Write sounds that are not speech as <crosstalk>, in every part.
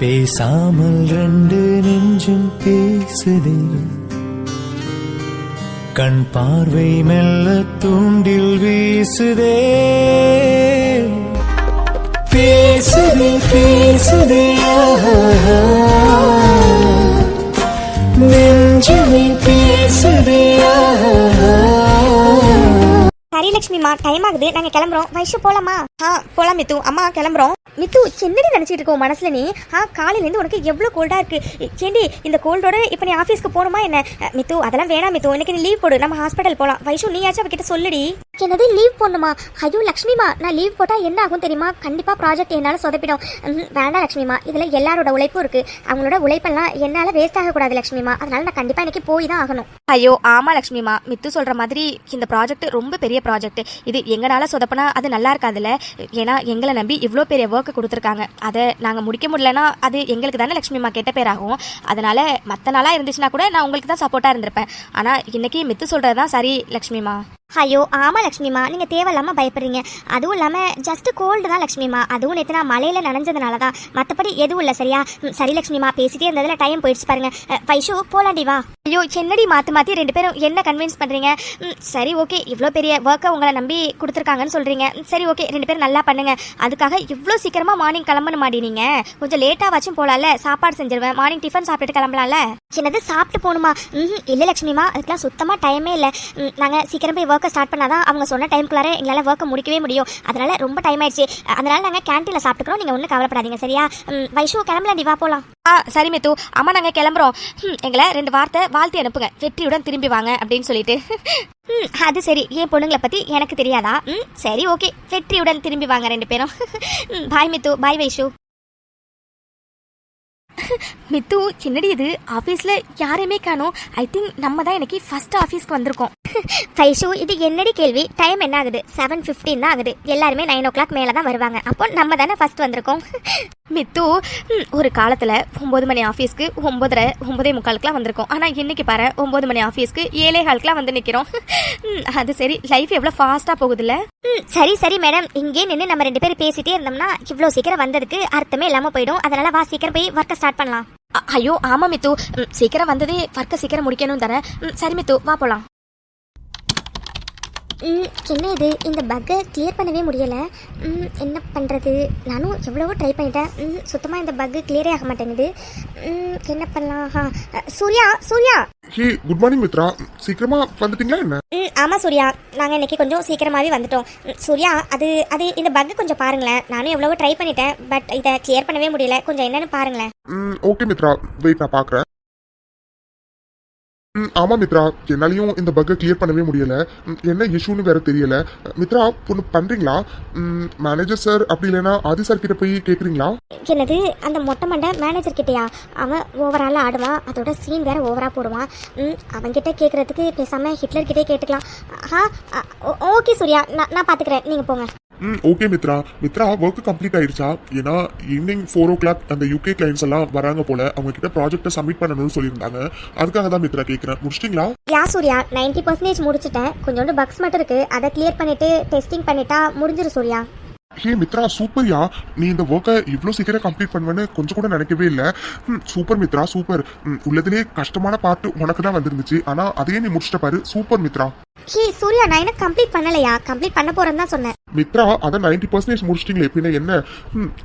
பேசாமல் ரெண்டு நெஞ்சும் பேசுதே கண் பார்வை மெல்ல தூண்டில் வீசுதே பேசுதே பேசுதே நெஞ்சுமே பேசுதே ஹரிலட்சுமிமா டைம் ஆகுது. நாங்க கிளம்புறோம். வயசு போலாமா? ஆ போலாம் மித்து அம்மா கிளம்புறோம். மித்து என்னடி நினச்சிட்டு இருக்கோம் மனசில் நீ? ஆ காலையிலேருந்து உனக்கு எவ்வளோ கோல்டாக இருக்கு. சேண்டி இந்த கோல்டோட இப்போ நீ ஆஃபீஸ்க்கு போகணுமா என்ன? மித்து அதெல்லாம் வேணாம் மித்து. இன்னைக்கு நீ லீவ் போடு. நம்ம ஹாஸ்பிட்டல் போகலாம் வைஷு நீயாச்சும் அவகிட்ட சொல்லுடி. என்னது லீவ் போடணுமா? ஐயோ லக்ஷ்மிமா நான் லீவ் போட்டால் என்ன ஆகும் தெரியுமா? கண்டிப்பாக ப்ராஜெக்ட் என்னால் சொதப்பிடும். ம், வேண்டாம் லக்ஷ்மிமா. இதில் எல்லாரோட உழைப்பும் இருக்கு. அவங்களோட உழைப்பெல்லாம் என்னால் வேஸ்ட் ஆகக்கூடாது லக்ஷ்மிமா. அதனால நான் கண்டிப்பாக இன்னைக்கு போய் தான் ஆகணும். ஐயோ ஆமா லக்ஷ்மிமா. மித்து சொல்கிற மாதிரி இந்த ப்ராஜெக்ட் ரொம்ப பெரிய ப்ராஜெக்ட் இது எங்களால் சொதப்பினா அது நல்லா இருக்காதுல்ல. ஏன்னா எங்களை நம்பி இவ்வளோ பெரிய ஒர்க்கு கொடுத்துருக்காங்க. அதை நாங்கள் முடிக்க முடியலன்னா அது எங்களுக்கு தானே லக்ஷ்மிமா கெட்ட பேராகும். அதனால மற்ற நாளாக இருந்துச்சுன்னா கூட நான் உங்களுக்கு தான் சப்போர்ட்டாக இருந்திருப்பேன். ஆனால் இன்னைக்கு மித்து சொல்கிறது தான் சரி லக்ஷ்மிமா. ஐயோ ஆமாம் லக்ஷ்மிமா. நீங்கள் தேவையில்லாமல் பயப்படுறீங்க. அதுவும் இல்லாமல் ஜஸ்ட் கோல்டு தான் லக்ஷ்மிமா. அதுவும் நேற்று நான் மலையில் நனைஞ்சதுனால தான் மற்றபடி எதுவும் இல்லை சரியா? ம், சரி லக்ஷ்மிமா. பேசிட்டே இருந்ததில் டைம் போயிடுச்சு பாருங்க. அ, வைஷு போலாண்டி வா. ஐயோ என்னடி மாற்றி மாற்றி ரெண்டு பேரும் என்ன கன்வின்ஸ் பண்ணுறீங்க ம், சரி ஓகே இவ்வளோ பெரிய ஒர்க்கை உங்களை நம்பி கொடுத்துருக்காங்கன்னு சொல்கிறீங்க சரி ஓகே ரெண்டு பேரும் நல்லா பண்ணுங்க. அதுக்காக இவ்வளோ சீக்கிரமாக மார்னிங் கிளம்பணும் மாடி நீங்கள் கொஞ்சம் லேட்டாக வச்சும் போகலாம்ல சாப்பாடு செஞ்சிருவேன். மார்னிங் டிஃபன் சாப்பிட்டுட்டு கிளம்பலாம்ல? என்னது சாப்பிட்டு போகணுமா? ம் இல்லை லக்ஷ்மிமா. அதுக்கெல்லாம் சுத்தமாக டைமே இல்லை. நாங்கள் சீக்கிரம் போய் ஒர்க்கை ஸ்டார்ட் பண்ணாதான் அவங்க சொன்ன டைம்குள்ளார எங்களால் ஒர்க்கை முடிக்கவே முடியும். அதனால ரொம்ப டைம் ஆயிடுச்சு. அதனால நாங்கள் கேன்டீனில் சாப்பிட்டுக்கிறோம். நீங்கள் ஒன்றும் கவலைப்படாதீங்க சரியா? வைஷு கிளம்பலாண்டி வா போகலாம் ஆ சரி மித்து. அம்மா நாங்கள் கிளம்புறோம். எங்களை ரெண்டு வார்த்தை வாழ்த்தி அனுப்புங்க. வெற்றியுடன் திரும்பி வாங்க அப்படின்னு சொல்லிட்டு. ம் அது சரி. என் பொண்ணுங்களை பற்றி எனக்கு தெரியாதா? ம் சரி ஓகே வெற்றியுடன் திரும்பி வாங்க ரெண்டு பேரும். பாய் மித்து. பாய் வைஷு. <laughs> மித்து என்னடி இது? ஆஃபீஸில் யாரையுமே காணும். ஐ திங்க் நம்ம தான் இன்னைக்கு ஃபர்ஸ்ட் ஆஃபீஸ்க்கு வந்திருக்கோம். <laughs> ஃபைஷு இது என்னடி கேள்வி? டைம் என்ன ஆகுது? செவன் ஃபிஃப்டின் தான் ஆகுது. எல்லாருமே நைன் ஓ கிளாக் மேலே தான் வருவாங்க. அப்போ நம்ம தானே ஃபர்ஸ்ட் வந்திருக்கோம். <laughs> மித்து ஒரு காலத்தில் ஒம்பது மணி ஆஃபீஸ்க்கு ஒம்பதரை ஒம்பதே முக்காலுக்குலாம் வந்திருக்கோம். ஆனால் இன்றைக்கி பாரு ஒம்பது மணி ஆஃபீஸ்க்கு ஏழே காலுக்குலாம் வந்து நிற்கிறோம் அது சரி. லைஃப் எவ்வளோ ஃபாஸ்ட்டாக போகுதுல்ல? ம், சரி சரி மேடம் இங்கே நின்று நம்ம ரெண்டு பேரும் பேசிட்டே இருந்தோம்னா இவ்வளோ சீக்கிரம் வந்ததுக்கு அர்த்தமே இல்லாமல் போயிடும். அதனால் வா சீக்கிரம் போய் ஒர்க்கை ஸ்டார்ட் பண்ணலாம். ஐயோ ஆமா மித்து. சீக்கிரம் வந்ததே ஒர்க்கை சீக்கிரம் முடிக்கணும் தானே. சரி மித்து வா போலாம். என்ன இது? இந்த பக்கை கிளியர் பண்ணவே முடியலை. என்ன பண்ணுறது நானும் எவ்வளவோ ட்ரை பண்ணிட்டேன். சுத்தமாக இந்த பக்கு கிளியரே ஆக மாட்டேங்குது. என்ன பண்ணலாம்? Surya Surya! Hey good morning Mithra. சீக்கிரமா வந்துட்டீங்களா என்ன? ம் ஆமாம் சூர்யா. நாங்கள் இன்னைக்கு கொஞ்சம் சீக்கிரமாகவே வந்துட்டோம். சூர்யா அது அது இந்த பக்கு கொஞ்சம் பாருங்களேன். நானும் எவ்வளவோ ட்ரை பண்ணிட்டேன். பட் இதை கிளியர் பண்ணவே முடியல. கொஞ்சம் என்னன்னு பாருங்களேன். ம் ஓகே மித்ரா. வெயிட் நான் பார்க்குறேன் ஆமாம் மித்ரா. என்னாலையும் இந்த பக்கை கிளியர் பண்ணவே முடியல. என்ன இஷ்யூன்னு வேற தெரியல. மித்ரா ஒன்று பண்ணுறீங்களா மேனேஜர் சார் அப்படி இல்லைன்னா ஆதி சார் கிட்ட போய் கேட்குறீங்களா என்னது அந்த மொட்டை மண்டை மேனேஜர் கிட்டயா? அவன் ஓவரால் ஆடுவான். அதோட சீன் வேற ஓவரா போடுவான். ம் அவன்கிட்ட கேட்குறதுக்கு பேசாமல் ஹிட்லர் கிட்டே கேட்டுக்கலாம். ஆ ஓகே சூர்யா. நான் நான் பார்த்துக்கிறேன் நீங்கள் போங்க. ம் okay Mithra. Mithra work complete ஆயிடுச்சா? ஏன்னா ஈவினிங் ஃபோர் ஓ கிளாக் அந்த யூகே கிளைண்ட்ஸ் எல்லாம் வராங்க போல அவங்க கிட்ட ப்ராஜெக்ட்டை சப்மிட் பண்ணணும்னு சொல்லியிருந்தாங்க. அதுக்காக தான் மித்ரா கேட்குறேன் முடிச்சிட்டிங்களா? யா சூர்யா நைன்டி பர்சன்டேஜ் முடிச்சிட்டேன். கொஞ்சோண்டு பக்ஸ் மட்டும் இருக்கு. அதை கிளியர் பண்ணிட்டு டெஸ்டிங் பண்ணிட்டா முடிஞ்சிரு சூர்யா. ஹே மித்ரா சூப்பர்யா நீ இந்த ஒர்க்கை இவ்வளோ சீக்கிரம் கம்ப்ளீட் பண்ணுவேன்னு கொஞ்சம் கூட நினைக்கவே இல்லை. ம், சூப்பர் மித்ரா சூப்பர் உள்ளதுலேயே கஷ்டமான பார்ட் உனக்கு தான் வந்திருந்துச்சு. ஆனால் அதையே நீ முடிச்சிட்ட பாரு. சூப்பர் மித்ரா. ஹே சூர்யா நான் என்ன கம்ப்ளீட் பண்ணலையா? கம்ப்ளீட் பண்ண போறேன்னு தான் சொன்னேன். மித்ரா அதை நைன்டி பர்சன்டேஜ் முடிச்சிட்டீங்களே பின்ன என்ன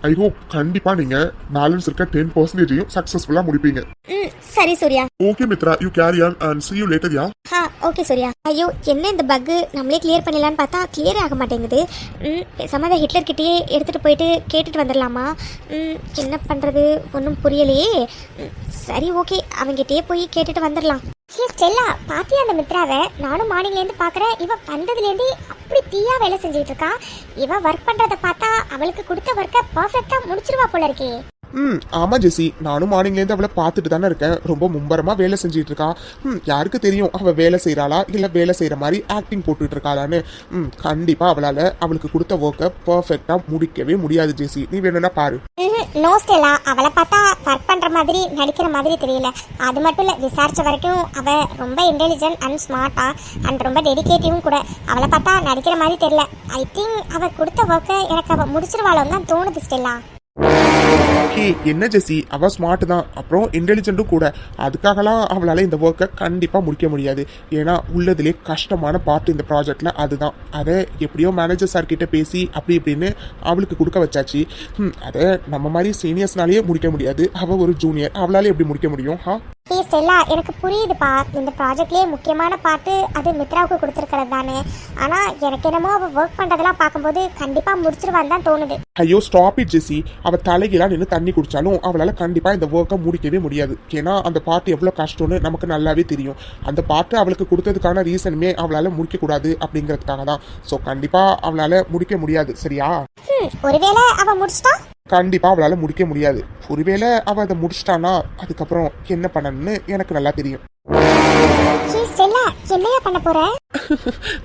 ஐ ஹோப் கண்டிப்பாக நீங்கள் பேலன்ஸ் இருக்க டென் பர்சன்டேஜையும் சக்ஸஸ்ஃபுல்லாக முடிப்பீங்க. ம் சரி Surya. Okay Mithra you carry on and see you later yeah ஹா ஓகே சூர்யா. ஐயோ என்ன இந்த பக்கு நம்மளே கிளியர் பண்ணிடலான்னு பார்த்தா கிளியர் ஆக மாட்டேங்குது. ம் பேசாம அதை ஹிட்லர் கிட்டேயே எடுத்துகிட்டு போயிட்டு கேட்டுட்டு வந்துடலாமா? ம் என்ன பண்ணுறது ஒன்றும் புரியலையே. ம், சரி ஓகே அவங்கிட்டயே போய் கேட்டுட்டு வந்துடலாம். ஹே ஸ்டெல்லா பாத்தியா அந்த மித்ராவை? நானும் மார்னிங்லேருந்து பார்க்குறேன் இவ வந்ததுலேருந்து அப்படி தீயா வேலை செஞ்சுட்டு இருக்கா இவ ஒர்க் பண்ணுறதை பார்த்தா அவளுக்கு கொடுத்த ஒர்க்கை பர்ஃபெக்டாக முடிச்சிருவா போல இருக்கே. ம் ஆமாம் ஜெசி நானும் மார்னிங்லேருந்து அவளை பார்த்துட்டு தானே இருக்கேன். ரொம்ப மும்பரமாக வேலை செஞ்சுட்டு இருக்கா ம் யாருக்கு தெரியும் அவள் வேலை செய்கிறாளா இல்லை வேலை செய்கிற மாதிரி ஆக்டிங் போட்டுட்டு இருக்காளான்னு ம் கண்டிப்பாக அவளால் அவளுக்கு கொடுத்த ஒர்க்கை பர்ஃபெக்டாக முடிக்கவே முடியாது ஜெசி நீ வேணும்னா பாரு. நோ ஸ்டெல்லா அவளை பார்த்தா ஒர்க் பண்ணுற மாதிரி நடிக்கிற மாதிரி தெரியல. அது மட்டும் இல்லை விசாரித்த வரைக்கும் அவள் ரொம்ப இன்டெலிஜென்ட் அண்ட் ஸ்மார்ட்டா அண்ட் ரொம்ப டெடிகேட்டிவும் கூட. அவளை பார்த்தா நடிக்கிற மாதிரி தெரியல. ஐ திங்க் அவள் கொடுத்த ஒர்க்கை எனக்கு அவள் முடிச்சிருவாளோன்னு தான் தோணுது ஸ்டெல்லா. ஹே என்ன ஜெசி? அவ ஸ்மார்ட் தான். அப்புறம் இன்டெலிஜென்ட்டும் கூட. அதுக்காகலாம் அவளால இந்த ஒர்க்கை கண்டிப்பா முடிக்க முடியாது. ஏன்னா உள்ளதுலே கஷ்டமான பார்ட் இந்த ப்ராஜெக்ட்ல அதுதான். அதை எப்படியோ மேனேஜர் சார் கிட்ட பேசி அப்படி இப்படின்னு அவளுக்கு கொடுக்க வச்சாச்சு. ம், அதை நம்ம மாதிரி சீனியர்ஸ்னாலேயே முடிக்க முடியாது. அவ ஒரு ஜூனியர் அவளால எப்படி முடிக்க முடியும்? ஹா? ஏ ஸ்டெல்லா எனக்கு புரியுதுப்பா இந்த ப்ராஜெக்ட்லேயே முக்கியமான பாட்டு அது மித்ராவுக்கு கொடுத்துருக்கிறது தானே. ஆனால் எனக்கு என்னமோ அவள் ஒர்க் பண்ணுறதெல்லாம் பார்க்கும்போது கண்டிப்பாக முடிச்சிருவான்னு தான் தோணுது. ஐயோ ஸ்டாப் இட் ஜெசி. அவ தலைகீழா நின்று தண்ணி குடித்தாலும் அவளால கண்டிப்பா இந்த ஒர்க்கை முடிக்கவே முடியாது. ஏன்னா அந்த பாட்டு எவ்வளவு கஷ்டம்னு நமக்கு நல்லாவே தெரியும். அந்த பாட்டு அவளுக்கு கொடுத்ததுக்கான ரீசனுமே அவளால முடிக்கக்கூடாது அப்படிங்கிறதுக்காக தான் ஸோ கண்டிப்பா அவளால முடிக்க முடியாது. சரியா? ஒருவேளை அவள் முடிச்சிட்டா? கண்டிப்பா அவளால முடிக்க முடியாது. ஒருவேளை அவ அதை முடிச்சிட்டானா அதுக்கப்புறம் என்ன பண்ணணும்னு எனக்கு நல்லா தெரியும். ஏ ஸ்டெல்லா என்னையா பண்ண போற?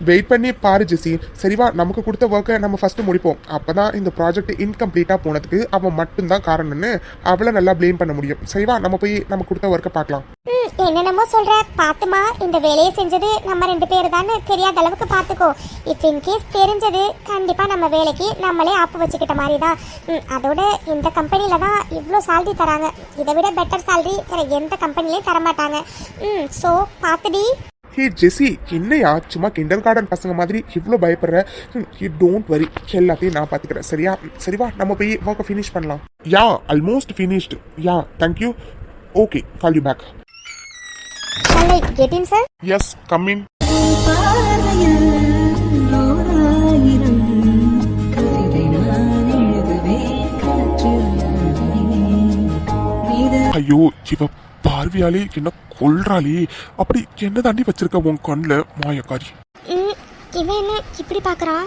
வெயிட் பண்ணி பாரு ஜெசி. சரிவா நமக்கு கொடுத்த ஒர்க்கை நம்ம ஃபர்ஸ்ட் முடிப்போம். அப்பதான் இந்த ப்ராஜெக்ட் இன்கம்ப்ளீட்டா போனதுக்கு அவன் மட்டும்தான் காரணம்னு அவளை நல்லா ப்ளேம் பண்ண முடியும். சரிவா நம்ம போய் நம்ம கொடுத்த ஒர்க்கை பார்க்கலாம். என்னென்னமோ சொல்ற. பாத்துமா இந்த வேலையை செஞ்சது நம்ம ரெண்டு பேர் தானே தெரியாத அளவுக்கு பார்த்துக்கோ இஃப் இன்கேஸ் தெரிஞ்சது கண்டிப்பாக நம்ம வேலைக்கு நம்மளே ஆப்பு வச்சுக்கிட்ட மாதிரி தான் ம், அதோட இந்த கம்பெனியில் தான் இவ்வளோ சேல்ரி தராங்க. இதை விட பெட்டர் சேல்ரி வேற எந்த கம்பெனிலையும் தரமாட்டாங்க. ம் ஸோ பார்த்துடி ஹே ஜெஸி என்னையா சும்மா கிண்டர் கார்டன் பசங்க மாதிரி இவ்வளோ பயப்படுற? யூ டோன்ட் வரி எல்லாத்தையும் நான் பார்த்துக்கிறேன் சரியா? சரிவா நம்ம போய் ஒர்க்கை ஃபினிஷ் பண்ணலாம். Yeah almost finished yeah thank you okay call you back நல்ல கெட்டின் சார் எஸ் கம் இன் பார்வையில் நூறாயிரம் கவிதை நான் எழுதுவேன் காற்றில் நீத ஐயோ இவ பார்வையாலே என்ன கொல்றாளே. அப்படி என்ன தாண்டி வச்சிருக்க உன் கண்ணில் மாயக்காரி? ம், இவன் என்ன இப்படி பார்க்குறான்?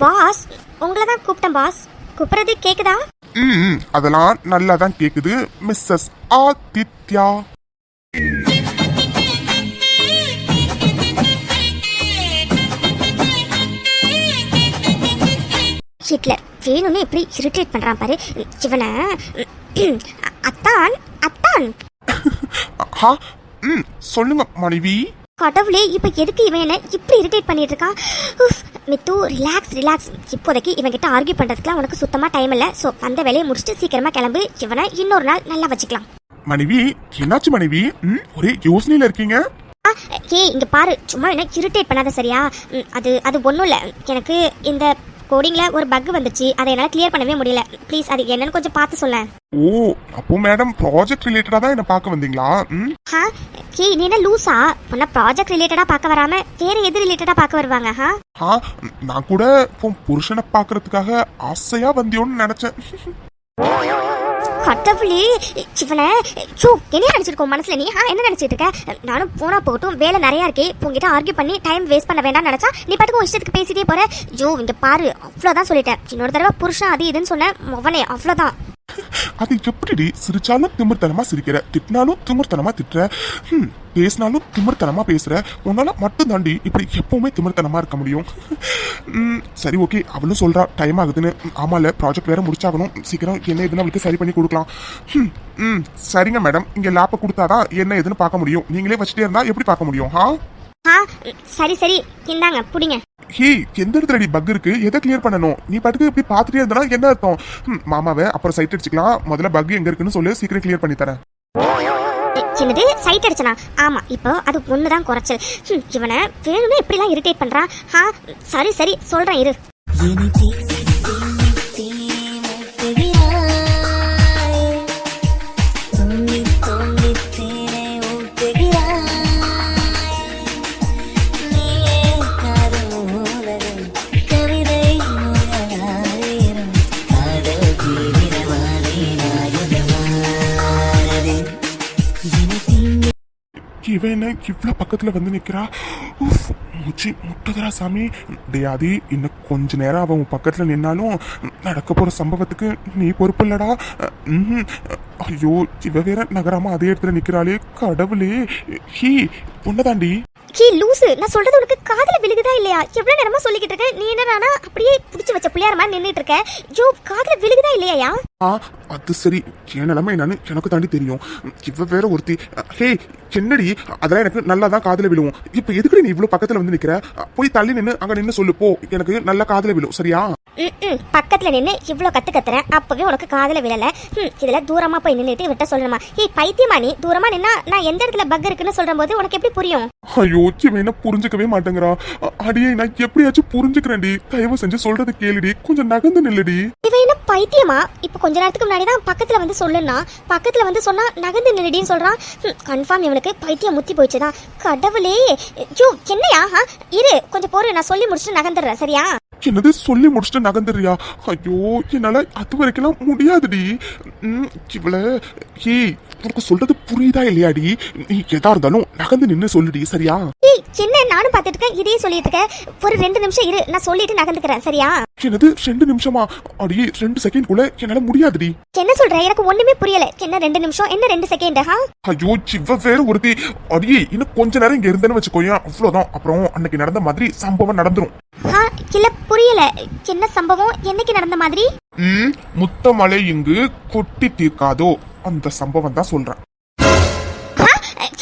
பாஸ் உங்களை தான் கூப்பிட்டேன் பாஸ். கூப்பிட்றது கேட்குதா ம் அதெல்லாம் நல்லா தான் கேக்குது மிஸ்ஸஸ் ஆதித்யா. ஹிட்லர் வேணும்னு இப்படி இரிட்டேட் பண்ணுறான் பாரு. இவனை அத்தான் அத்தான். ஹா ம் சொல்லுங்க மனைவி. கடவுளே இப்போ எதுக்கு இவன் என்ன இப்படி இரிட்டேட் பண்ணிட்டு இருக்கான் மித்து ரிலாக்ஸ் ரிலாக்ஸ் இப்போதைக்கு இவன் கிட்ட ஆர்கியூ பண்ணுறதுக்குலாம் உனக்கு சுத்தமாக டைம் இல்லை. ஸோ அந்த வேலையை முடிச்சுட்டு சீக்கிரமாக கிளம்பு. இவனை இன்னொரு நாள் நல்லா வச்சுக்கலாம். மனைவி என்னாச்சு மனைவி? ம் ஒரே யோசனையில இருக்கீங்க? ஆ ஏய் இங்கே பாரு. சும்மா என்ன இரிட்டேட் பண்ணாத சரியா? அது அது ஒன்றும் இல்லை. எனக்கு இந்த கோடிங்கில் ஒரு பக் வந்துச்சு. அதை என்னால் கிளியர் பண்ணவே முடியல. ப்ளீஸ் அது என்னன்னு கொஞ்சம் பார்த்து சொல்லேன் ஓ அப்போ மேடம் ப்ராஜெக்ட் ரிலேட்டடா தான் என்ன பார்க்க வந்தீங்களா? ம்? ஹா ஏய் நீ என்ன லூஸா உன்னை ப்ராஜெக்ட் ரிலேட்டடாக பார்க்க வராம வேற எது ரிலேட்டடாக பார்க்க வருவாங்க ஹா? ஆ நான் கூட புருஷனை பார்க்கறதுக்காக ஆசையா வந்தியோன்னு நினைச்சேன். <laughs> கடவுளே. சிவனை. சோ என்ன நினச்சிருக்கோம் மனசுல நீ? ஆ என்ன நினச்சிட்டு இருக்க? நானும் போனா போகட்டும் வேலை நிறையா இருக்கே. உங்ககிட்ட ஆர்கியூ பண்ணி டைம் வேஸ்ட் பண்ண வேண்டாம்னு நினைச்சா நீ பாட்டுக்கு உன் இஷ்டத்துக்கு பேசிட்டே போகிற ஜோ இங்கே பாரு அவ்வளோதான் சொல்லிட்டேன். இன்னொரு தடவை புருஷன் அது இதுன்னு சொன்னேன் மொவனே அவ்வளோதான் அது எப்படிடி சிரிச்சாலும் திமிர்த்தனமா சிரிக்கிற திட்டினாலும் திமிர்த்தனமா திட்டுற ஹம், பேசினாலும் திமிர்த்தனமா பேசுற உன்னால மட்டும் தாண்டி இப்படி எப்பவுமே திமிர்த்தனமா இருக்க முடியும். ம், சரி ஓகே அவளும் சொல்றா டைம் ஆகுதுன்னு. ஆமால ப்ராஜெக்ட் வேற முடிச்சாகணும். சீக்கிரம் என்ன எதுன்னு அவளுக்கு சரி பண்ணி கொடுக்கலாம். ம் சரிங்க மேடம் இங்க லேப்பை கொடுத்தாதான் என்ன எதுன்னு பார்க்க முடியும். நீங்களே வச்சுட்டே இருந்தா எப்படி பார்க்க முடியும் ஹா ஆ சரி சரி இந்தாங்க புடிங்க. ஹே எந்த இடத்துல பக் இருக்கு? எதை கிளியர் பண்ணணும்? நீ பாட்டுக்கு இப்படி பார்த்துட்டே இருந்தா என்ன அர்த்தம்? மாமாவை அப்புறம் சைட் அடிச்சுக்கலாம். முதல்ல பக் எங்க இருக்குன்னு சொல்லி சீக்கிரம் கிளியர் பண்ணி தரேன். என்னது? சைட் அடிச்சனா? ஆமா இப்போ அது ஒன்று தான் குறைச்சல் இவனை வேணும்னு இப்படிலாம் இரிட்டேட் பண்றான். ஆ சரி சரி சொல்றேன் இரு. இவன் என்ன இவ்வளோ பக்கத்தில் வந்து நிற்கிறா உஃப், மூச்சு முட்டுதரா சாமி. டேயாதி இன்னும் கொஞ்ச நேரம் அவன் பக்கத்தில் நின்னாலும் நடக்க போகிற சம்பவத்துக்கு நீ பொறுப்பு இல்லடா. ஐயோ இவ வேற நகராமல் அதே இடத்துல நிற்கிறாளே கடவுளே. ஹீ பொண்ணதாண்டி கீ லூசு. நான் சொல்றது உனக்கு காதல விழுகுதா இல்லையா? எவ்வளவு நேரமா சொல்லிக்கிட்டு இருக்க நீ என்னடானா அப்படியே பிடிச்சி வச்ச பிள்ளையார் மாதிரி நின்றுட்டு இருக்க? ஜோ காதில் விழுகுதா இல்லையா ஆ அது சரி. என் நிலைமை என்னன்னு எனக்கு தாண்டி தெரியும். இவ வேற ஒருத்தி. ஹே என்னடி? அதெல்லாம் எனக்கு நல்லா தான் காதல விழுவும். இப்போ எதுக்கு நீ இவ்வளோ பக்கத்துல வந்து நிக்கிற? போய் தள்ளி நின்று அங்க நின்று சொல்லு. போ. எனக்கு நல்லா காதில் விழும். சரியா? ம், பக்கத்துல நின்று இவ்வளோ கத்து கத்துறேன் அப்பவே உனக்கு காதல விழல. ம், இதுல தூரமா போய் நின்றுட்டு இவர்கிட்ட சொல்லணுமா? ஏய் பைத்தியமா நீ? தூரமா நின்னா நான் எந்த இடத்துல பக் இருக்குன்னு சொல்ற போது உனக்கு எப்படி புரியும்? ஐயோ என்ன புரிஞ்சுக்கவே மாட்டேங்கிறான் அ- அடியே நான் எப்படியாச்சும் புரிஞ்சுக்கிறேன்டி. தயவு செஞ்சு சொல்றது கேளுடி. கொஞ்சம் நகர்ந்து நில்லுடி. இவன் என்ன பைத்தியமா? இப்போ கொஞ்ச நேரத்துக்கு முன்னாடி தான் பக்கத்துல வந்து சொல்லுன்னா பக்கத்துல வந்து சொன்னா நகர்ந்து நில்லுடின்னு சொல்றான் கன்ஃபார்ம் இவனுக்கு பைத்தியம் முத்தி போயிடுச்சுதான் கடவுளே. ஐயோ என்னையா? இரு கொஞ்சம் பொறு நான் சொல்லி முடிச்சுட்டு நகர்ந்துடுறேன். சரியா? என்னது சொல்லி முடிச்சுட்டு நகர்ந்துறியா? ஐயோ என்னால அது வரைக்கும் முடியாதுடி. ம், இவள உனக்கு சொல்றது புரியுதா இல்லையாடி? நீ எதா இருந்தாலும் நகர்ந்து நின்னு சொல்லுடி சரியா? ஏய் என்ன? நானும் பார்த்துட்டு இருக்கேன் இதே சொல்லிட்டு இருக்கேன். ஒரு ரெண்டு நிமிஷம் இரு நான் சொல்லிட்டு நகர்ந்துக்கிறேன் சரியா? என்னது ரெண்டு நிமிஷமா? அடியே ரெண்டு செகண்ட் குள்ள என்னால முடியாதுடி. என்ன சொல்ற? எனக்கு ஒண்ணுமே புரியல. என்ன ரெண்டு நிமிஷம்? என்ன ரெண்டு செகண்ட் ஹா ஐயோ சிவ வேற ஒருத்தி. அடியே இன்னும் கொஞ்ச நேரம் இங்க இருந்தேன்னு வச்சுக்கோயேன். அவ்வளவுதான். அப்புறம் அன்னைக்கு நடந்த மாதிரி சம்பவம் நடந்துரும். இல்ல புரியல. என்ன சம்பவம்? என்னைக்கு நடந்த மாதிரி? ம் முத்தமலை இங்கு கொட்டி தீர்க்காதோ? அந்த சம்பவம் தான் சொல்றேன்.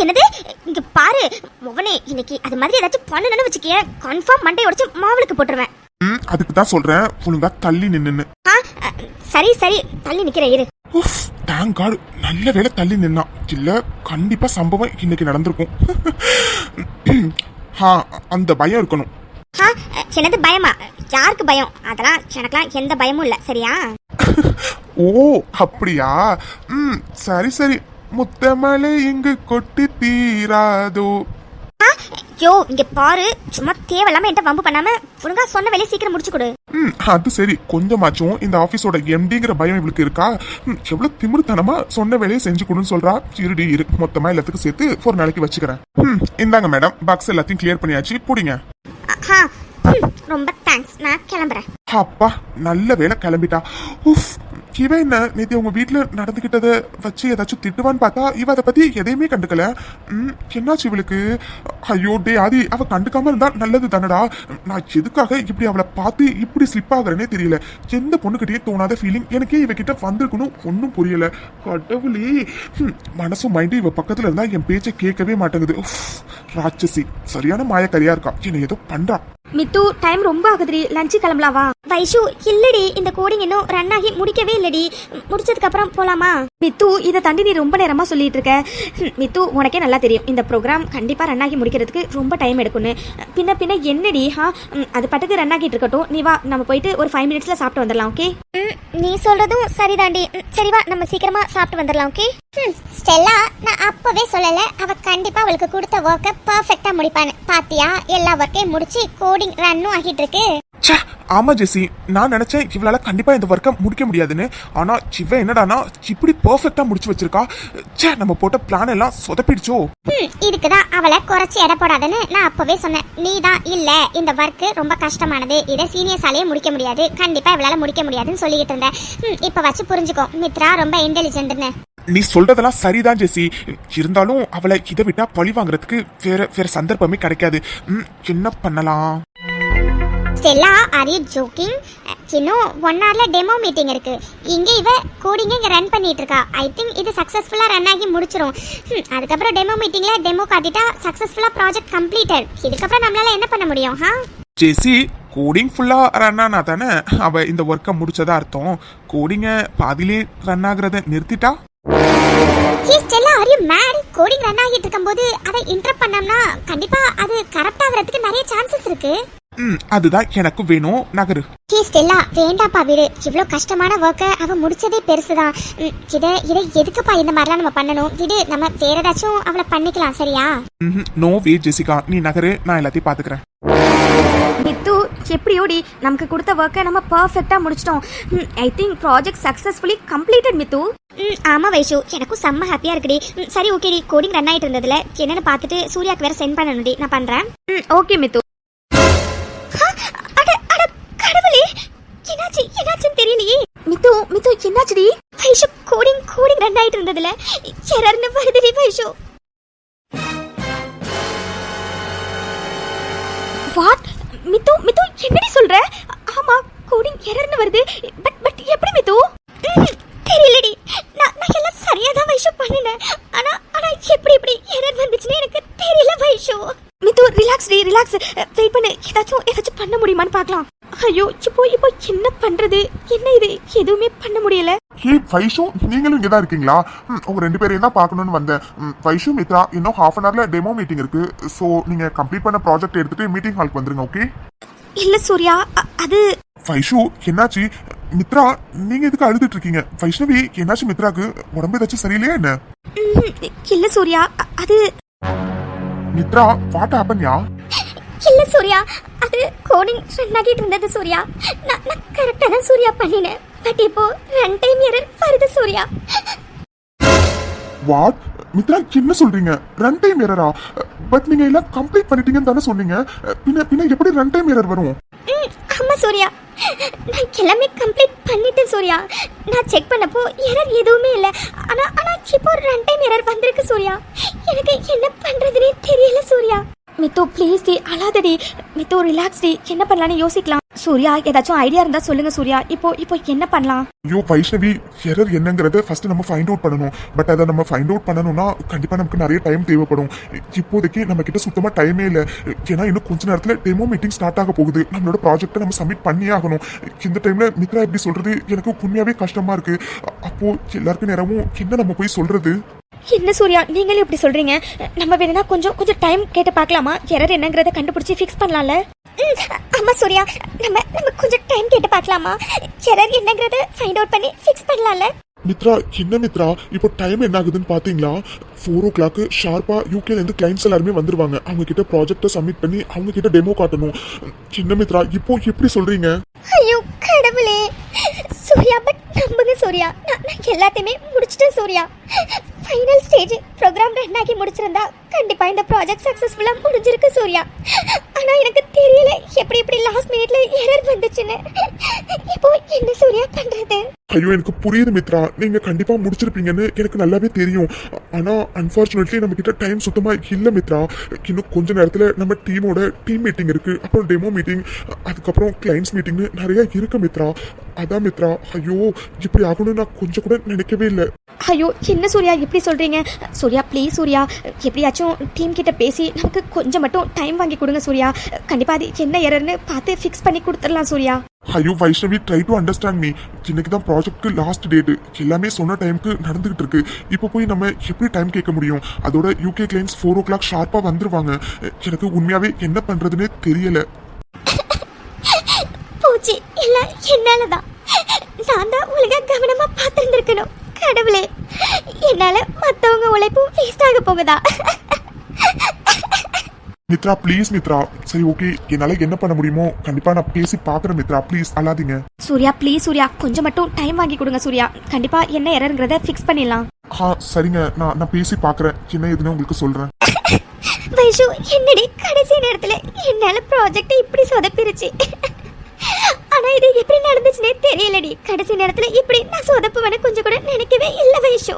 என்னது? இங்க பாரு. மொவனே இன்னைக்கு அது மாதிரி ஏதாச்சும் பண்ணணும்னு வச்சுக்கிய கன்ஃபார்ம் மண்டை உடைச்சு மாவுளுக்கு போட்டுருவேன். ம் அதுக்கு தான் சொல்றேன். ஒழுங்கா தள்ளி நின்னு சரி சரி. தள்ளி நிக்கிறேன் இரு. உஃப் தேங்க் காட் நல்ல வேளை தள்ளி நின்னா இல்ல கண்டிப்பா சம்பவம் இன்னைக்கு நடந்திருக்கும். <clears throat> ஹா அந்த பயம் இருக்கணும். என்னது பயமா? யாருக்கு பயம்? அதெல்லாம் எனக்கெல்லாம் எந்த பயமும் இல்ல. சரியா? <laughs> ஓ அப்படியா? ம் சரி சரி. முத்தமலை இங்கு கொட்டி தீராதோ? யோ இங்க பாரு. சும்மா தேவையில்லாம என்கிட்ட வம்பு பண்ணாம ஒழுங்கா சொன்ன வேலையை சீக்கிரம் முடிச்சு கொடு. ம் அது சரி. கொஞ்சமாச்சும் இந்த ஆபீஸோட எம்டிங்கிற பயம் இவளுக்கு இருக்கா? ம், எவ்வளவு திமிருத்தனமா சொன்ன வேலையை செஞ்சு கொடுன்னு சொல்றா. இருடி இரு மொத்தமா எல்லாத்துக்கும் சேர்த்து ஒரு நாளைக்கு வச்சுக்கிறேன். ம் இந்தாங்க மேடம் பாக்ஸ் எல்லாத்தையும் கிளியர் பண்ணியாச்சு. புடிங்க. ஆ ம், ரொம்ப தேங்க்ஸ் நான் கிளம்புறேன். அப்பா நல்ல வேலை கிளம்பிட்டா. உஃப் இவன் என்ன? நேற்று உங்க வீட்டில் நடந்துகிட்டத வச்சு ஏதாச்சும் திட்டுவான்னு பார்த்தா இவ அதை பத்தி எதையுமே கண்டுக்கல. ம், என்னாச்சு இவளுக்கு? ஐயோ டே ஆதி அவ கண்டுக்காம இருந்தா நல்லது தானடா. நான் எதுக்காக இப்படி அவளை பார்த்து இப்படி ஸ்லிப் ஆகுறேனே தெரியல. எந்த பொண்ணுகிட்டயே தோணாத ஃபீலிங் எனக்கே இவகிட்ட வந்திருக்கணும் ஒன்றும் புரியல. கடவுளே. ம், மனசும் மைண்டும் இவ பக்கத்துல இருந்தா என் பேச்சை கேட்கவே மாட்டேங்குது. ராட்சசி சரியான மாயக்கரியா இருக்கா? என்ன ஏதோ பண்றா. மித்து டைம் ரொம்ப ஆகுதுடி. லஞ்சு கிளம்பலாவா? வைஷு இல்லடி இந்த கோடிங் இன்னும் ரன் ஆகி முடிக்கவே இல்லடி. முடிச்சதுக்கு அப்புறம் போலாமா? மித்து இதை தாண்டி நீ ரொம்ப நேரமா சொல்லிட்டு இருக்க. மித்து உனக்கே நல்லா தெரியும். இந்த ப்ரோக்ராம் கண்டிப்பா ரன் ஆகி முடிக்கிறதுக்கு ரொம்ப டைம் எடுக்கும்னு. பின்ன பின்ன என்னடி ஹா? அது பாட்டுக்கு ரன் ஆகிட்டு இருக்கட்டும். நீ வா நம்ம போயிட்டு ஒரு ஃபைவ் மினிட்ஸ்ல சாப்பிட்டு வந்துடலாம் ஓகே நீ சொல்றதும் சரிதாண்டி. சரி வா நம்ம சீக்கிரமா சாப்பிட்டு வந்துடலாம் ஓகே ஸ்டெல்லா நான் அப்பவே சொல்லல. அவ கண்டிப்பா அவளுக்கு கொடுத்த ஒர்க்கை பர்ஃபெக்ட்டா முடிப்பான்னு. பாத்தியா? எல்லா ஒர்க்கையும் முடிச்சு கோடிங் ரன்னும் ஆகிட்டு இருக்கு. ச்சே ஆமா ஜெசி. நான் நினைச்சேன் இவளால கண்டிப்பா இந்த ஒர்க்கை முடிக்க முடியாதுன்னு. ஆனா இவ என்னடானா இப்படி பெர்ஃபெக்ட்டா முடிச்சு வச்சிருக்கா. ச்சே நம்ம போட்ட பிளான் எல்லாம் சொதப்பிடுச்சோ. ம், இதுக்குதான் அவளை குறைச்சி எடை போடாதுன்னு நான் அப்பவே சொன்னேன். நீ தான் இல்ல இந்த ஒர்க் ரொம்ப கஷ்டமானது. இதை சீனியர்ஸாலேயே முடிக்க முடியாது. கண்டிப்பா இவளால முடிக்க முடியாதுன்னு சொல்லிக்கிட்டு இருந்தேன். ம், இப்ப வச்சு புரிஞ்சுக்கோ. மித்ரா ரொம்ப இன்டெலிஜென்ட்னு நீ சொல்றதெல்லாம் சரிதான் ஜெசி. இருந்தாலும் அவளை இதை விட்டா பழி வாங்குறதுக்கு வேற வேற சந்தர்ப்பமே கிடைக்காது. ம், என்ன பண்ணலாம்? ஸ்டெல்லா ஆர் யூ ஜோக்கிங் இன்னும் ஒன் ஹவர்ல டெமோ மீட்டிங் இருக்கு. இங்க இவ கோடிங் இங்க ரன் பண்ணிட்டு இருக்கா. ஐ திங்க் இது சக்சஸ்ஃபுல்லா ரன் ஆகி முடிச்சிரும். ஹம், அதுக்கப்புறம் டெமோ மீட்டிங்ல டெமோ காட்டிட்டா சக்சஸ்ஃபுல்லா ப்ராஜெக்ட் கம்ப்ளீட்டட் இதுக்கப்புறம் நம்மளால என்ன பண்ண முடியும் ஹா ஜெசி கோடிங் ஃபுல்லா ரன் ஆனா தானே அவ இந்த ஒர்க்கை முடிச்சதா அர்த்தம்? கோடிங்க பாதியிலே ரன் ஆகுறத நிறுத்திட்டா? மேட் கோடிங் ரன் ஆகிட்டு இருக்கும்போது அதை இன்டரப்ட் பண்ணோம்னா கண்டிப்பா அது கரெக்ட் ஆகுறதுக்கு நிறைய சான்சஸ் இருக்கு. ம் அதுதான் எனக்கு வேணும். நகரு. ஹே ஸ்டெல்லா வேண்டாப்பா வீடு. இவ்வளோ கஷ்டமான ஒர்க்கை அவ முடிச்சதே பெருசுதான். ம், இதை இதை எதுக்குப்பா இந்த மாதிரிலாம் நம்ம பண்ணணும்? விடு நம்ம வேற ஏதாச்சும் அவளை பண்ணிக்கலாம் சரியா? No way Jessica. நீ நகரு நான் எல்லாத்தையும் பாத்துக்கிறேன். மித்து எப்படியோடி? நமக்கு கொடுத்த ஒர்க்கை நம்ம பர்ஃபெக்டா முடிச்சிட்டோம். I think project successfully completed Mithu. ம் ஆமா வைஷு. எனக்கும் செம்ம ஹாப்பியா இருக்குடி. ம், சரி ஓகேடி கோடிங் ரன் ஆயிட்டு இருந்ததுல. என்னன்னு பார்த்துட்டு சூர்யாக்கு வேற சென்ட் பண்ணணும்டி. நான் பண்றேன். ம் ஓகே மித்து. உனக்கு என்னாச்சுடி? வைஷு கோடிங் கோடிங் ரன் ஆயிட்டு இருந்ததுல. எரர்னு வருதுடி வைஷு. வாட்? மித்து மித்து என்னடி சொல்ற? ஆமா கோடிங் எரர்னு வருது. பட் பட் எப்படி மித்து? தெரியலடி. நான் நான் எல்லாம் சரியா தான் வைஷு பண்ணினேன். ஆனா ஆனா எப்படி எப்படி எரர் வந்துச்சுன்னு எனக்கு தெரியல வைஷு. மித்து ரிலாக்ஸ் டி ரிலாக்ஸ் வெயிட் பண்ணு. ஏதாச்சும் ஏதாச்சும் பண்ண முடியுமான்னு பார்க்கலாம். ஐயோ இப்போ இப்போ என்ன பண்றது? என்ன இது? எதுவுமே பண்ண முடியல. ஹே வைஷு நீங்களும் இங்கே தான் இருக்கீங்களா உங்க ரெண்டு பேரையும் தான் பார்க்கணும்னு வந்தேன். வைஷு மித்ரா இன்னும் ஹாஃப் அன் ஹவர்ல டெமோ மீட்டிங் இருக்கு. ஸோ நீங்க கம்ப்ளீட் பண்ண ப்ராஜெக்ட் எடுத்துட்டு மீட்டிங் ஹால்க்கு வந்துருங்க ஓகே இல்ல சூர்யா அது வைஷு என்னாச்சு? மித்ரா நீங்க எதுக்கு அழுதுட்டு இருக்கீங்க? வைஷ்ணவி என்னாச்சு மித்ராக்கு? உடம்பு ஏதாச்சும் சரியில்லையா என்ன? இல்ல சூர்யா அது மித்ரா வாட் ஹேப்பன்யா இல்ல சூர்யா. அது கோடிங் ரன் ஆகிட்டு இருந்தது சூர்யா. நான் நான் கரெக்டாக தான் சூர்யா பண்ணினேன். பட் இப்போ ரன் டைம் எரர் வருது சூர்யா. வாட் மித்ரா என்ன சொல்றீங்க? ரன் டைம் எரரா பட் நீங்க எல்லாம் கம்ப்ளீட் பண்ணிட்டீங்கன்னு தானே சொன்னீங்க. பின்ன பின்ன எப்படி ரன் டைம் எரர் வரும் ஆமா சூர்யா. நான் எல்லாமே கம்ப்ளீட் பண்ணிட்டேன் சூர்யா. நான் செக் பண்ணப்போ எரர் எதுவுமே இல்லை. ஆனா ஆனா இப்போ ரன் டைம் எரர் வந்திருக்கு சூர்யா. எனக்கு என்ன பண்றதுனே தெரியல சூர்யா. மித்து ப்ளீஸ் டி அழாதடி மித்து ரிலாக்ஸ் டி. என்ன பண்ணலாம்னு யோசிக்கலாம். சூர்யா ஏதாச்சும் ஐடியா இருந்தா சொல்லுங்க சூர்யா. இப்போ இப்போ என்ன பண்ணலாம்? ஐயோ வைஷ்ணவி எரர் என்னங்கறத ஃபர்ஸ்ட் நம்ம ஃபைண்ட் அவுட் பண்ணணும். பட் அதை நம்ம ஃபைண்ட் அவுட் பண்ணணும்னா கண்டிப்பா நமக்கு நிறைய டைம் தேவைப்படும். இப்போதைக்கு நம்ம கிட்ட சுத்தமா டைமே இல்லை. ஏன்னா இன்னும் கொஞ்ச நேரத்துல டெமோ மீட்டிங் ஸ்டார்ட் ஆக போகுது. நம்மளோட ப்ராஜெக்ட்டை நம்ம சப்மிட் பண்ணியே ஆகணும். இந்த டைம்ல மித்ரா எப்படி சொல்றது எனக்கு உண்மையாவே கஷ்டமா இருக்கு. அப்போ எல்லாருக்கும் நேரமும் என்ன நம்ம போய் சொல்றது? என்ன சூர்யா நீங்களே இப்படி சொல்றீங்க? நம்ம வேணும்னா கொஞ்சம் கொஞ்சம் டைம் கேட்டு பார்க்கலாமா? எரர் என்னங்கறத கண்டுபிடிச்சு ஃபிக்ஸ் பண்ணலாம்ல? ம், ஆமா சூர்யா. நம்ம நம்ம கொஞ்சம் டைம் கேட்டு பார்க்கலாமா? எரர் என்னங்கறத ஃபைண்ட் அவுட் பண்ணி ஃபிக்ஸ் பண்ணலாம்ல? மித்ரா என்ன மித்ரா? இப்போ டைம் என்ன ஆகுதுன்னு பாத்தீங்களா? ஃபோர் ஓ கிளாக் ஷார்ப்பா யூகேல இருந்து கிளைண்ட்ஸ் எல்லாருமே வந்துருவாங்க. அவங்க கிட்ட ப்ராஜெக்ட்டை சப்மிட் பண்ணி அவங்க கிட்ட டெமோ காட்டணும். சின்ன மித்ரா இப்போ எப்படி சொல்றீங்க? ஐயோ கடவுளே. சூர்யா பட் நம்புங்க சூர்யா. நான் நான் எல்லாத்தையுமே முடிச்சிட்டேன் Surya. Final stage program run ஆகி முடிச்சிருந்தா கண்டிப்பாக இந்த ப்ராஜெக்ட் சக்ஸஸ்ஃபுல்லாக முடிஞ்சிருக்கு சூர்யா. ஆனால் எனக்கு தெரியல எப்படி எப்படி லாஸ்ட் மினிட்ல எரர் வந்துச்சுன்னு. இப்போ என்ன சூர்யா பண்ணுறது ஐயோ எனக்கு புரியுது மித்ரா. நீங்கள் கண்டிப்பாக முடிச்சிருப்பீங்கன்னு எனக்கு நல்லாவே தெரியும். ஆனால் அன்பார்ச்சுனேட்லி நம்ம கிட்ட டைம் சுத்தமாக இல்லை மித்ரா. இன்னும் கொஞ்ச நேரத்தில் நம்ம டீமோட டீம் மீட்டிங் இருக்குது அப்புறம் டெமோ மீட்டிங் அதுக்கப்புறம் கிளைண்ட்ஸ் மீட்டிங்னு நிறையா இருக்குது மித்ரா. அதான் மித்ரா. ஐயோ இப்படி ஆகணும்னு நான் கொஞ்சம் கூட நினைக்கவே இல்லை. ஐயோ என்ன சூர்யா இப்படி சொல்றீங்க? சூர்யா ப்ளீஸ் சூர்யா எப்படியாச்சும் டீம் கிட்ட பேசி நமக்கு கொஞ்சம் மட்டும் டைம் வாங்கி கொடுங்க சூர்யா. கண்டிப்பா அது என்ன எரர்னு பார்த்து ஃபிக்ஸ் பண்ணி கொடுத்துடலாம் சூர்யா. ஐயோ Vaishnavi try to understand me இன்னைக்கு தான் ப்ராஜெக்ட்க்கு லாஸ்ட் டேட் எல்லாமே சொன்ன டைம்க்கு நடந்துகிட்டு இருக்கு. இப்போ போய் நம்ம எப்படி டைம் கேட்க முடியும்? அதோட UK clients four o'clock ஷார்ப்பா வந்துருவாங்க. எனக்கு உண்மையாவே என்ன பண்றதுன்னே தெரியல. <laughs> போச்சு எல்லாம் என்னாலதான். நான் தான் ஒழுங்கா கவனமா பார்த்திருந்திருக்கணும். கடவுளே. என்னால மத்தவங்க உழைப்பும் வேஸ்ட் ஆக போகுதா? மித்ரா ப்ளீஸ் மித்ரா. சரி ஓகே என்னால என்ன பண்ண முடியுமோ கண்டிப்பா நான் பேசி பாக்குறேன் மித்ரா. ப்ளீஸ் அழாதீங்க. சூர்யா ப்ளீஸ் சூர்யா. கொஞ்சம் மட்டும் டைம் வாங்கி கொடுங்க சூர்யா. கண்டிப்பா என்ன எரர்ங்கிறத ஃபிக்ஸ் பண்ணிடலாம். ஆ சரிங்க. நான் நான் பேசி பாக்குறேன் என்ன எதுன்னு உங்களுக்கு சொல்றேன். வைஷு என்னடி கடைசி நேரத்துல என்னால ப்ராஜெக்ட் இப்படி சொதப்பிருச்சு? ஆனா இது எப்படி நடந்துச்சுனே தெரியலடி. கடைசி நேரத்துல இப்படி நான் சொதப்புவேன்னு கொஞ்சம் கூட நினைக்கவே இல்லை வைஷு.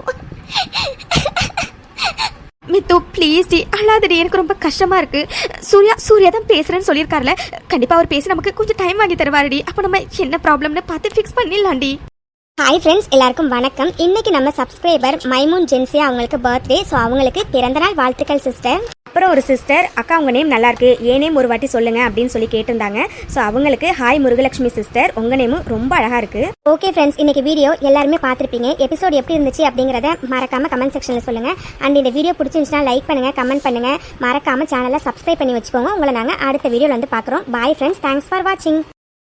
மித்து ப்ளீஸ் டி அழாதடி எனக்கு ரொம்ப கஷ்டமாக இருக்கு. சூர்யா சூர்யா தான் பேசுகிறேன்னு சொல்லியிருக்காருல. கண்டிப்பாக அவர் பேசி நமக்கு கொஞ்சம் டைம் வாங்கி தருவாருடி அப்போ நம்ம என்ன ப்ராப்ளம்னு பார்த்து ஃபிக்ஸ் பண்ணிடலாம்டி ஹாய் ஃப்ரெண்ட்ஸ் எல்லாருக்கும் வணக்கம். இன்னைக்கு நம்ம சப்ஸ்கிரைபர் மைமூன் ஜென்சியா அவங்களுக்கு பர்த்டே ஸோ அவங்களுக்கு பிறந்தநாள் வாழ்த்துக்கள் சிஸ்டர் அப்புறம் ஒரு சிஸ்டர் அக்கா உங்கள் நேம் நல்லா இருக்கு. ஏன் நேம் ஒரு வாட்டி சொல்லுங்க அப்படின்னு சொல்லி கேட்டிருந்தாங்க. ஸோ அவங்களுக்கு ஹாய் முருகலட்சுமி சிஸ்டர் உங்கள் நேமும் ரொம்ப அழகாக இருக்கு. ஓகே ஃப்ரெண்ட்ஸ் இன்னைக்கு வீடியோ எல்லாருமே பார்த்துருப்பீங்க. எபிசோட் எப்படி இருந்துச்சு அப்படிங்கிறத மறக்காம கமெண்ட் செக்ஷனில் சொல்லுங்க. அண்ட் இந்த வீடியோ பிடிச்சிருந்துச்சுன்னா லைக் பண்ணுங்க கமெண்ட் பண்ணுங்க. மறக்காம சேனலை சப்ஸ்கிரைப் பண்ணி வச்சுக்கோங்க. உங்களை நாங்கள் அடுத்த வீடியோவில் வந்து பார்க்குறோம். பாய் ஃப்ரெண்ட்ஸ் தேங்க்ஸ் ஃபார் வாட்சிங்